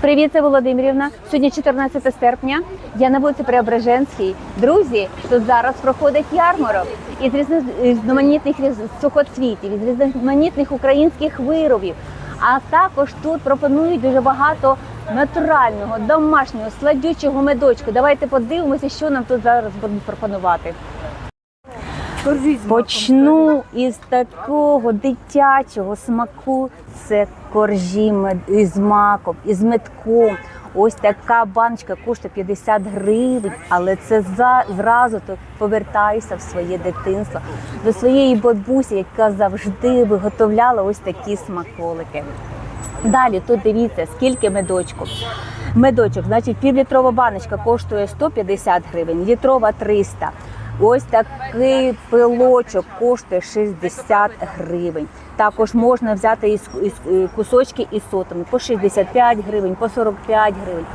Привіт, це Володимирівна. Сьогодні 14 серпня. Я на вулиці Преображенській. Друзі, тут зараз проходить ярмарок із різноманітних сухоцвітів, із різноманітних українських виробів. А також тут пропонують дуже багато натурального, домашнього, сладючого медочку. Давайте подивимося, що нам тут зараз будуть пропонувати. Почну із такого дитячого смаку. Це коржі із маком, із метком. Ось така баночка коштує 50 гривень, але це за зразу ти повертаєшся в своє дитинство до своєї бабусі, яка завжди виготовляла ось такі смаколики. Далі тут дивіться, скільки медочку. Медочок, значить, півлітрова баночка коштує 150 гривень, літрова 300. Ось такий пилочок коштує 60 гривень. Також можна взяти кусочки із сотами по 65 гривень, по 45 гривень.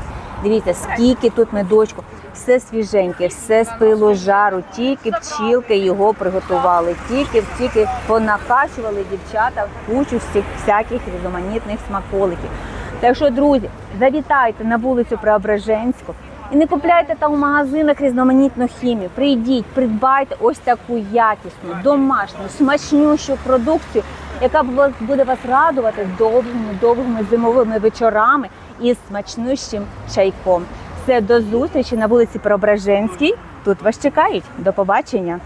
Дивіться, скільки тут медочку, все свіженьке, все з пилу жару, тільки пчілки його приготували, тільки тільки понакачували дівчата кучу всіх всяких різноманітних смаколиків. Так що, друзі, завітайте на вулицю Преображенську і не купляйте там у магазинах різноманітну хімію. Прийдіть, придбайте ось таку якісну, домашню, смачнющу продукцію, яка буде вас радувати довгими, довгими зимовими вечорами із смачнющим чайком. Все до зустрічі на вулиці Преображенській. Тут вас чекають. До побачення.